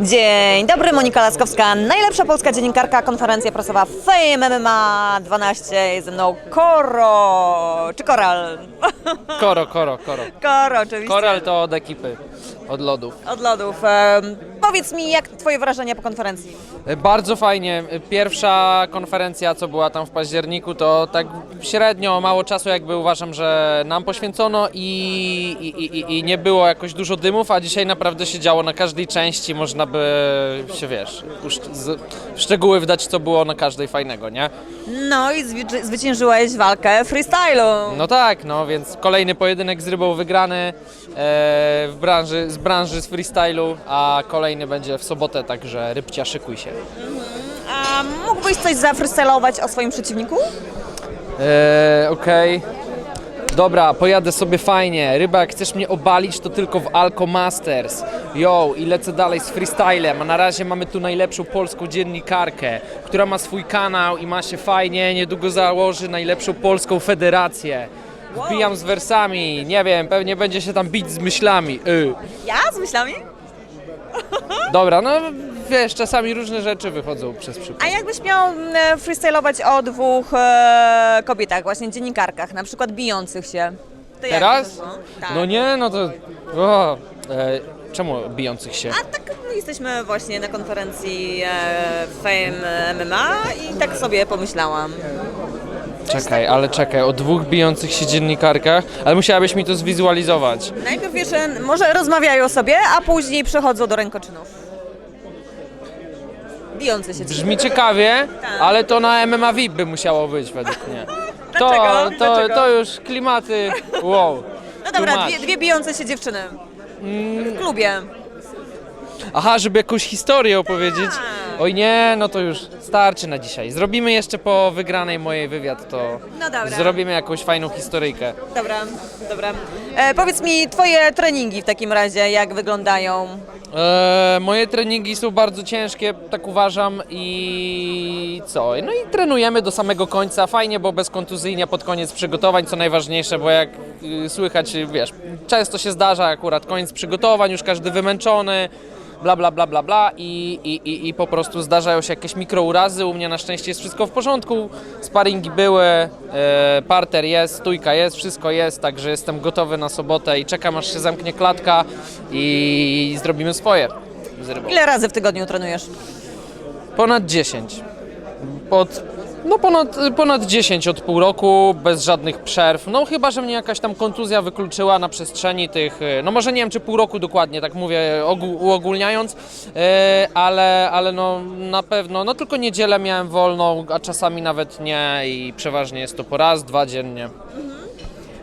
Dzień dobry, Monika Laskowska, najlepsza polska dziennikarka, konferencja prasowa Fame MMA 12, jest ze mną Koro, czy Koral? Koro, koro, koro. Koro, oczywiście. Koral to od ekipy, od lodów. Od lodów. Em, powiedz mi, jak twoje wrażenia po konferencji? E, Bardzo fajnie. Pierwsza konferencja, co była tam w październiku, to tak średnio, mało czasu jakby uważam, że nam poświęcono i, i, i, i nie było jakoś dużo dymów, a dzisiaj naprawdę się działo na każdej części, można by się, wiesz, w szczegóły wdać, co było na każdej fajnego, nie? No i zwyciężyłeś walkę freestylu. No tak, no więc kolejny pojedynek z rybą wygrany e, w branży, z branży z freestylu, a kolejny będzie w sobotę, także rybcia szykuj się. A mógłbyś coś zafreestylować o swoim przeciwniku? Eee, okej. Dobra, pojadę sobie fajnie. Ryba, jak chcesz mnie obalić, to tylko w Alco Masters. Yo, i lecę dalej z freestylem. A na razie mamy tu najlepszą polską dziennikarkę, która ma swój kanał i ma się fajnie. Niedługo założy najlepszą polską federację. Wbijam z wersami, nie wiem, pewnie będzie się tam bić z myślami. Y. Ja z myślami? Dobra, no wiesz, czasami różne rzeczy wychodzą przez przypadek. A jakbyś miał mm, freestylować o dwóch e, kobietach, właśnie dziennikarkach, na przykład bijących się? To jak Teraz? to było? Tak. No nie, no to... O, e, czemu bijących się? A tak no, jesteśmy właśnie na konferencji e, Fame MMA i tak sobie pomyślałam. Czekaj, ale czekaj, o dwóch bijących się dziennikarkach, ale musiałabyś mi to zwizualizować. Najpierw jeszcze może rozmawiają sobie, a później przechodzą do rękoczynów. Bijące się Brzmi ciekawie, Tak. ale to na MMA VIP by musiało być według mnie. To, Dlaczego? to, Dlaczego? to już klimaty, wow. No dobra, dwie, dwie bijące się dziewczyny. W klubie. Aha, żeby jakąś historię opowiedzieć. Oj nie, no to już starczy na dzisiaj. Zrobimy jeszcze po wygranej mojej wywiad, to No dobra. zrobimy jakąś fajną historyjkę. Dobra, dobra. E, powiedz mi, twoje treningi w takim razie, jak wyglądają? E, moje treningi są bardzo ciężkie, tak uważam i co? No i trenujemy do samego końca, fajnie, bo bez kontuzyjnia pod koniec przygotowań, co najważniejsze, bo jak y, słychać, y, wiesz, często się zdarza akurat koniec przygotowań, już każdy wymęczony, bla bla bla bla bla i, i, i, po prostu zdarzają się jakieś mikrourazy, u mnie na szczęście jest wszystko w porządku, sparingi były, e, parter jest, stójka jest, wszystko jest, także jestem gotowy na sobotę i czekam aż się zamknie klatka i zrobimy swoje z rybą. Ile razy w tygodniu trenujesz? Ponad 10. Pod, no ponad, ponad 10 od pół roku, bez żadnych przerw. No chyba, że mnie jakaś tam kontuzja wykluczyła na przestrzeni tych, e, no może nie wiem czy pół roku dokładnie, tak mówię uogólniając, e, ale, ale no na pewno, no tylko niedzielę miałem wolną, a czasami nawet nie i przeważnie jest to po raz, dwa dziennie.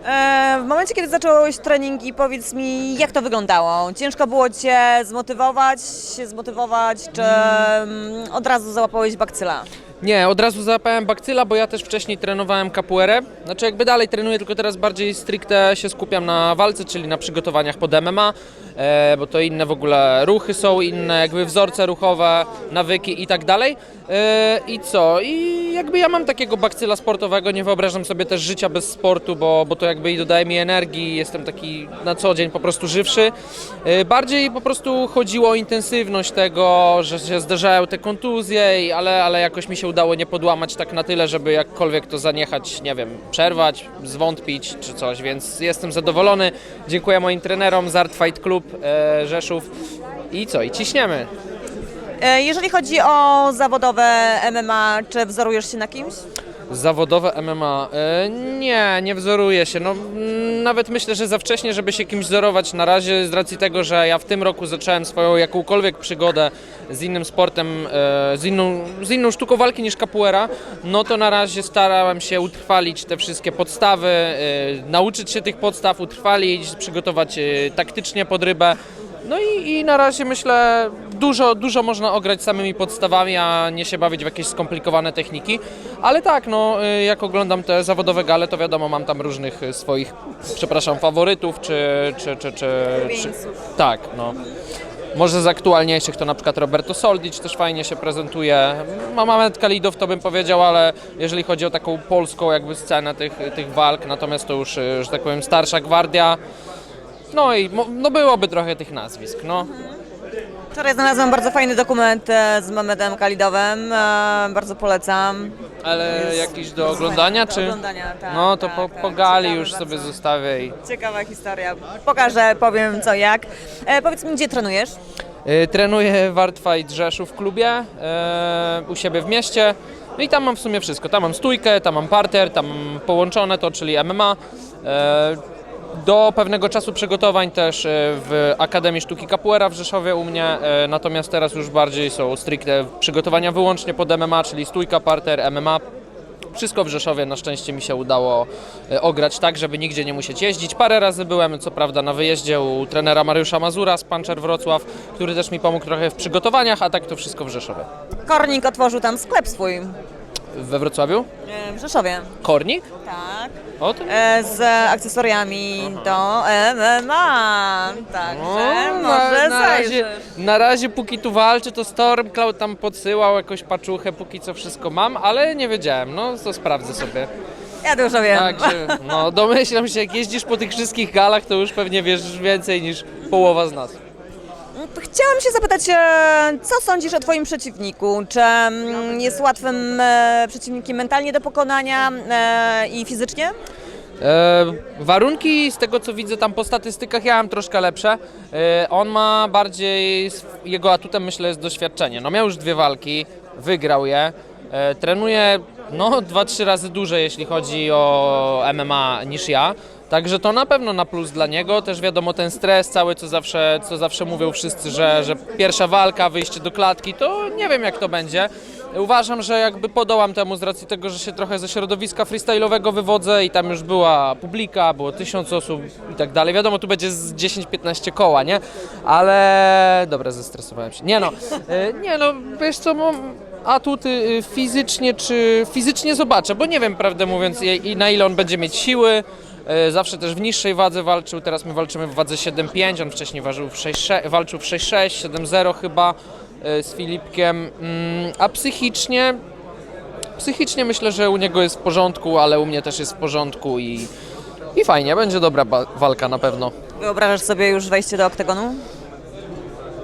E, w momencie, kiedy zacząłeś treningi, powiedz mi, jak to wyglądało? Ciężko było Cię zmotywować, się zmotywować, czy mm, od razu załapałeś bakcyla? Nie, od razu załapałem bakcyla, bo ja też wcześniej trenowałem capoeirę. Znaczy jakby dalej trenuję, tylko teraz bardziej stricte się skupiam na walce, czyli na przygotowaniach pod MMA, e, bo to inne w ogóle ruchy są, inne jakby wzorce ruchowe, nawyki i tak dalej. E, I co? I jakby ja mam takiego bakcyla sportowego, nie wyobrażam sobie też życia bez sportu, bo, bo to jakby i dodaje mi energii, jestem taki na co dzień po prostu żywszy. E, bardziej po prostu chodziło o intensywność tego, że się zdarzają te kontuzje, ale, ale jakoś mi się udało nie podłamać tak na tyle, żeby jakkolwiek to zaniechać, nie wiem, przerwać, zwątpić czy coś, więc jestem zadowolony. Dziękuję moim trenerom z Art Fight Club e, Rzeszów i co, i ciśniemy. E, jeżeli chodzi o zawodowe MMA, czy wzorujesz się na kimś? Zawodowe MMA. E, nie, nie wzoruję się. No, mm, nawet myślę, że za wcześnie, żeby się kimś wzorować na razie, z racji tego, że ja w tym roku zacząłem swoją jakąkolwiek przygodę z innym sportem, e, z inną, z inną sztuką walki niż capoeira, no to na razie starałem się utrwalić te wszystkie podstawy, e, nauczyć się tych podstaw, utrwalić, przygotować taktycznie pod rybę. No i, i na razie myślę, dużo, dużo można ograć samymi podstawami, a nie się bawić w jakieś skomplikowane techniki. Ale tak, no, y, jak oglądam te zawodowe gale, to wiadomo, mam tam różnych y, swoich, przepraszam, faworytów, czy... czy, czy, czy, czy tak, no. Może z aktualniejszych to na przykład Roberto Soldic też fajnie się prezentuje. Mamet Kalidow to bym powiedział, ale jeżeli chodzi o taką polską jakby scenę tych, tych walk, natomiast to już, y, że tak powiem, starsza gwardia, no i no byłoby trochę tych nazwisk, no. Wczoraj znalazłam bardzo fajny dokument e, z Mehmetem Kalidowem, e, bardzo polecam. Ale jakiś do oglądania, Do czy? oglądania, tak, No to tak, po, tak. po gali Ciekawe już bardzo. sobie zostawię i... Ciekawa historia. Pokażę, powiem co jak. E, powiedz mi, gdzie trenujesz? Y, Trenuję Wartfight Rzeszów w klubie, u siebie w mieście. No i tam mam w sumie wszystko. Tam mam stójkę, tam mam parter, tam mam połączone to, czyli MMA. Do pewnego czasu przygotowań też e, w Akademii Sztuki Capoeira w Rzeszowie u mnie, e, natomiast teraz już bardziej są stricte przygotowania wyłącznie pod MMA, czyli stójka, parter, MMA. Wszystko w Rzeszowie na szczęście mi się udało e, ograć tak, żeby nigdzie nie musieć jeździć. Parę razy byłem, co prawda, na wyjeździe u trenera Mariusza Mazura z Puncher Wrocław, który też mi pomógł trochę w przygotowaniach, a tak to wszystko w Rzeszowie. Kornik otworzył tam sklep swój We Wrocławiu? e, w Rzeszowie. Kornik? Tak. O? E, z akcesoriami do MMA. Także O, może na, razie, zajrzysz. na razie póki tu walczy, to Stormcloud tam podsyłał jakąś paczuchę, póki co wszystko mam, ale nie wiedziałem, no to sprawdzę sobie. Ja dużo wiem. Także, no domyślam się, jak jeździsz po tych wszystkich galach, to już pewnie wiesz więcej niż połowa z nas. Chciałam się zapytać, e, co sądzisz o Twoim przeciwniku? Czy mm, jest łatwym e, przeciwnikiem mentalnie do pokonania e, i fizycznie? E, warunki, z tego co widzę tam po statystykach, ja mam troszkę lepsze. E, on ma bardziej, jego atutem myślę jest doświadczenie. No miał już dwie walki, wygrał je. E, trenuje no dwa, trzy razy dłużej, jeśli chodzi o MMA niż ja. Także to na pewno na plus dla niego. Też wiadomo ten stres cały, co zawsze, co zawsze mówią wszyscy, że, że pierwsza walka, wyjście do klatki, to nie wiem jak to będzie. Uważam, że jakby podołam temu z racji tego, że się trochę ze środowiska freestyle'owego wywodzę i tam już była publika, było tysiąc osób i tak dalej. Wiadomo, tu będzie z 10-15 koła, nie? Ale dobra, zestresowałem się. Nie no, e, nie no, wiesz co, atuty y, fizycznie, czy fizycznie zobaczę, bo nie wiem, prawdę mówiąc, i na ile on będzie mieć siły. E, Zawsze też w niższej wadze walczył, teraz my walczymy w wadze 7,5, on wcześniej ważył w 6,6 walczył w 6,6, 7,0 chyba e, z Filipkiem, Mm, a psychicznie, psychicznie myślę, że u niego jest w porządku, ale u mnie też jest w porządku i, i fajnie, będzie dobra walka na pewno. Wyobrażasz sobie już wejście do oktagonu?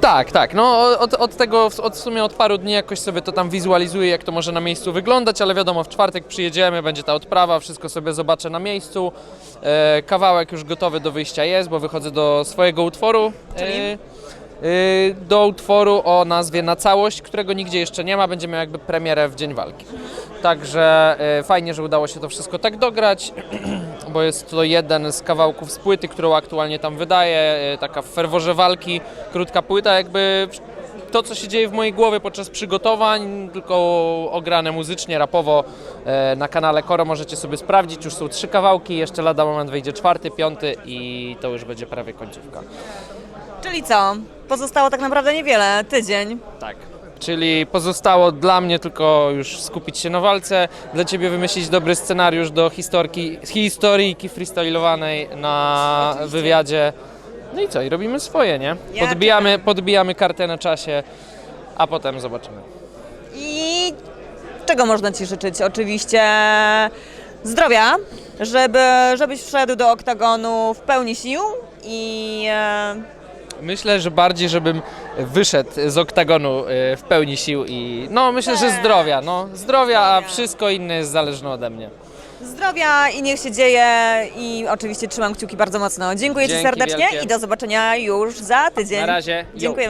Tak, tak. No od, od tego, od, w sumie od paru dni jakoś sobie to tam wizualizuję, jak to może na miejscu wyglądać, ale wiadomo, w czwartek przyjedziemy, będzie ta odprawa, wszystko sobie zobaczę na miejscu. E, kawałek już gotowy do wyjścia jest, bo wychodzę do swojego utworu. Czyli? E, e, do utworu o nazwie Na całość, którego nigdzie jeszcze nie ma, będzie miał jakby premierę w dzień walki. Także e, fajnie, że udało się to wszystko tak dograć, bo jest to jeden z kawałków z płyty, którą aktualnie tam wydaję, e, taka w ferworze walki, krótka płyta, jakby to, co się dzieje w mojej głowie podczas przygotowań, tylko ograne muzycznie, rapowo e, na kanale Koro możecie sobie sprawdzić, już są trzy kawałki, jeszcze lada moment wyjdzie czwarty, piąty i to już będzie prawie końcówka. Czyli co? Pozostało tak naprawdę niewiele, tydzień. Tak. Czyli pozostało dla mnie tylko już skupić się na walce, dla Ciebie wymyślić dobry scenariusz do historki, historyjki freestylowanej na wywiadzie. No i co, i robimy swoje, nie? Ja Podbijamy, podbijamy kartę na czasie, a potem zobaczymy. I czego można Ci życzyć? Oczywiście zdrowia, żeby, żebyś wszedł do oktagonu w pełni sił i e, Myślę, że bardziej, żebym wyszedł z oktagonu y, w pełni sił i no myślę, że zdrowia, no zdrowia, a wszystko inne jest zależne ode mnie. zdrowia i niech się dzieje i oczywiście trzymam kciuki bardzo mocno. Dziękuję Ci Dzięki serdecznie wielkie. i do zobaczenia już za tydzień. Na razie, yo. Dziękuję.